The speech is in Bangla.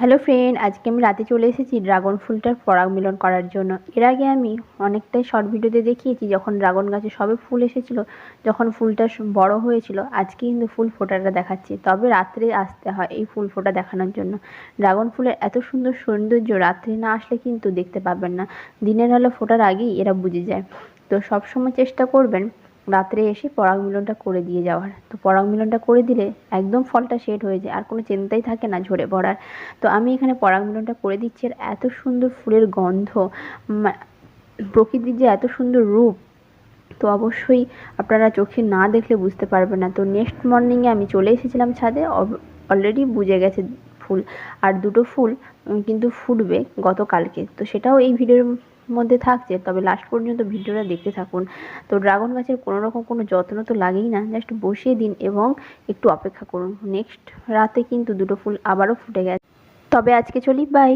হ্যালো ফ্রেন্ড আজকে আমি রাতে চলে এসেছি ড্রাগন ফুলটার পরাগ মিলন করার জন্য। এর আগে আমি অনেকটাই শর্ট ভিডিওতে দেখিয়েছি, যখন ড্রাগন গাছে সবে ফুল এসেছিল, যখন ফুলটা বড় হয়েছিল, আজকে কিন্তু ফুল ফোটাটা দেখাচ্ছি। তবে রাত্রে আসতে হয় এই ফুল ফোটা দেখানোর জন্য। ড্রাগন ফুলের এত সুন্দর সৌন্দর্য রাত্রে না আসলে কিন্তু দেখতে পাবেন না। দিনের আলো ফোটার আগেই এরা বুঝে যায়। তো সবসময় চেষ্টা করবেন রাত্রে এসে পরাগ মিলনটা করে দিয়ে যাওয়ার। তো পরাগ মিলনটা করে দিলে একদম ফলটা শেড হয়ে যায়, আর কোনো চিন্তাই থাকে না ঝরে পড়ার। তো আমি এখানে পরাগ মিলনটা করে দিচ্ছি, আর এত সুন্দর ফুলের গন্ধ প্রকৃতির যে এত সুন্দর রূপ, তো অবশ্যই আপনারা চোখে না দেখলে বুঝতে পারবেন না। তো নেক্সট মর্নিংয়ে আমি চলে এসেছিলাম ছাদে অলরেডি বুঝে গেছে ফুল। আর দুটো ফুল কিন্তু ফুটবে গতকালকে। তো সেটাও এই ভিডিওর মধ্যে থাকছে, তবে লাস্ট পর্যন্ত ভিডিওটা দেখতে থাকুন। তো ড্রাগন গাছের কোনো রকম কোনো যত্ন তো লাগেই না জাস্ট বসিয়ে দিন এবং একটু অপেক্ষা করুন। নেক্সট রাতে কিন্তু দুটো ফুল আবারও ফুটে গেছে। তবে আজকে চলি বাই